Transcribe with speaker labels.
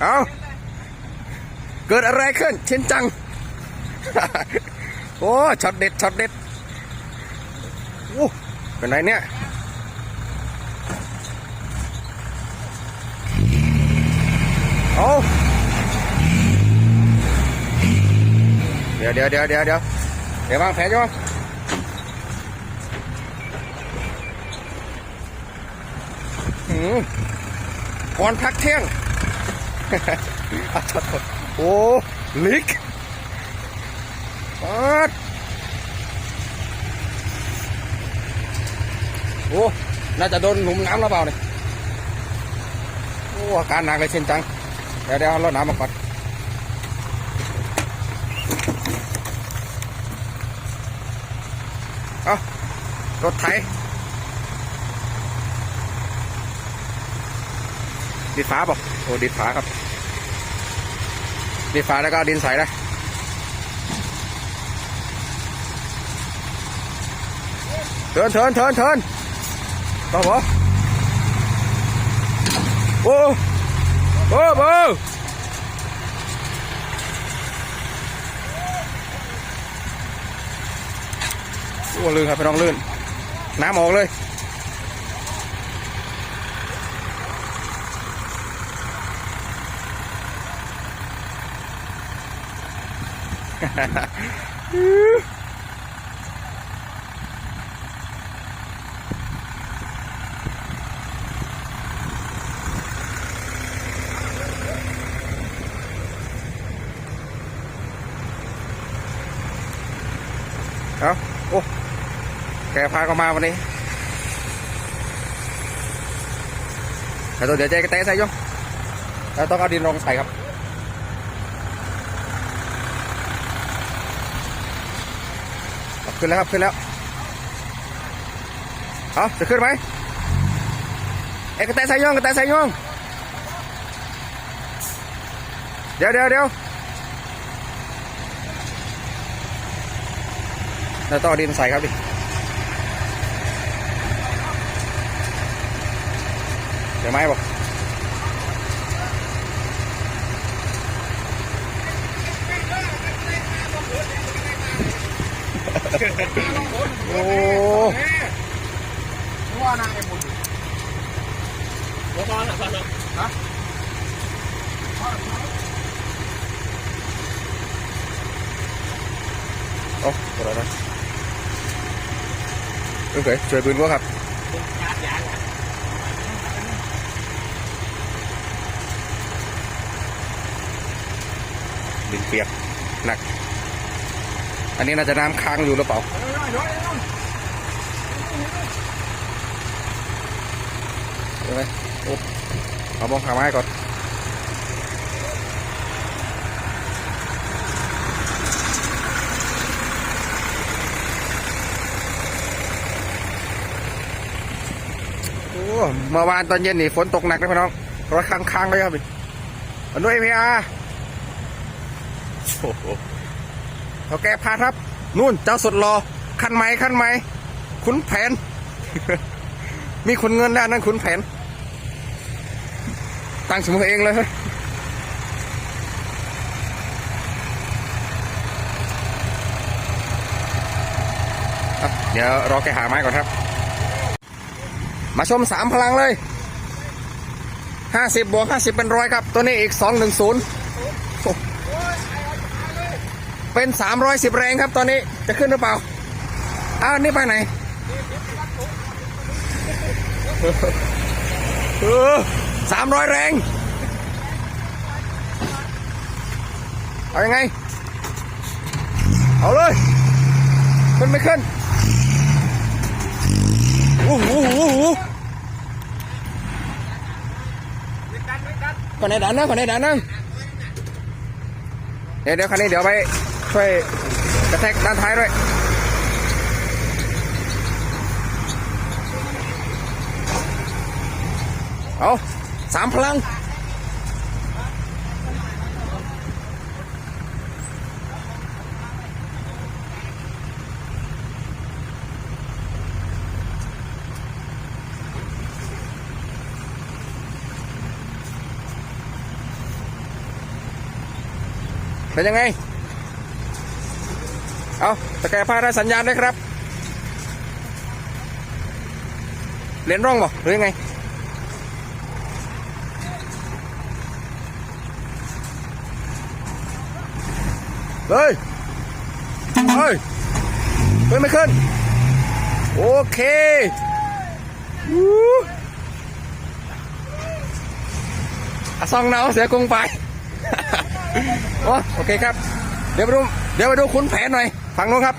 Speaker 1: เอาเกิดอะไรขึ้นชินจัง โอ้ช็อตเด็ดช็อตเด็ดโอ้เป็นไรเนี่ยเอาเดี๋ยวเดี๋ยวเดี๋ยวเดี๋ยวเดี๋ยวเดี๋ยววางแผนอยู่หืมก่อนพักเที่ยง โอ้ลิกปัดโอ้ น่าจะโดนหลุมน้ำแล้วเปล่าเนี่ยโอ้อาการหนักเลยเช่นจัง เดี๋ยวเดี๋ยวเอารถน้ำมาก่อนเอารถไถ ดิดฟ้าบอกโอ้ดิดฟ้าครับ ดิดฟ้าแล้วก็ดินใส่เลยเทินเทินเทินเทินต่อบ่โอ้โอ้โอ้โอ้ลื่นครับพี่น้องลื่น น้ำออกเลย เอาโอ้ แกพาก็มาวันนี้แต่ตัวเดี๋ยวเจ๊ก็เตะใส่ยงแล้วต้องเอาดินลงใส่ครับ ขึ้นแล้วครับขึ้นแล้วเอาจะขึ้นไหมเอกระแตใส่ย่องกระแตใส่ย่องเดี๋ยวเดี๋ยวเดี๋ยวเราต้องเอดินใส่ครับดิเดี๋ยวไม้บอก โอ้
Speaker 2: ว่านางไอ้บุญผมมาแล้วครับฮะ
Speaker 1: โอ้ตัวอะไรนะโอเคช่วยปืนก็ครับ
Speaker 2: ยาดยาด
Speaker 1: ดินเปียกหนัก อันนี้น่าจะน้ำค้างอยู่หรือเปล่าใช่ไหมโอ้เอามองขาไม้ก่อนเมื่อวานตอนเย็นนี่ฝนตกหนักนะพี่น้องรถค้างค้างๆเลยครับพี่อันด้วยพีอาร์โอ้โห เขาแก้พาครับ นู่นเจ้าสุดรอคันไหมคันไหมขุนแผน มีขุนเงินด้านนั้นขุนแผน ตั้งสมมติเองเลยเฮ้ยครับเดี๋ยวรอแกหาไม้ก่อนครับ มาชมสามพลังเลยห้าสิบบวกห้าสิบเป็นร้อยครับ ตัวนี้อีกสองหนึ่งศูนย์ เป็นสามร้อยสิบแรงครับตอนนี้จะขึ้นหรือเปล่า อ้าว นี่ไปไหนสามร้อยแรง เอายังไง เอาเลย ขึ้นไม่ขึ้นโอ้โหโอ้โหคนไหนดันนะคนไหนดันนะเดี๋ยวเดี๋ยวคันนี้เดี๋ยวไป ช่วยกระแทกด้านท้ายด้วย เอาตะแกรงพาได้สัญญาณด้วยครับ เลนร่องบ่หรือยังไงเฮ้ย เฮ้ย เฮ้ย ไม่ขึ้น โอเควู้อะซองเนาเสียกรุงไป โอ้โอเคครับ เดี๋ยวมาดู เดี๋ยวมาดูคุณแผนหน่อย ฝั่งนู้นครับ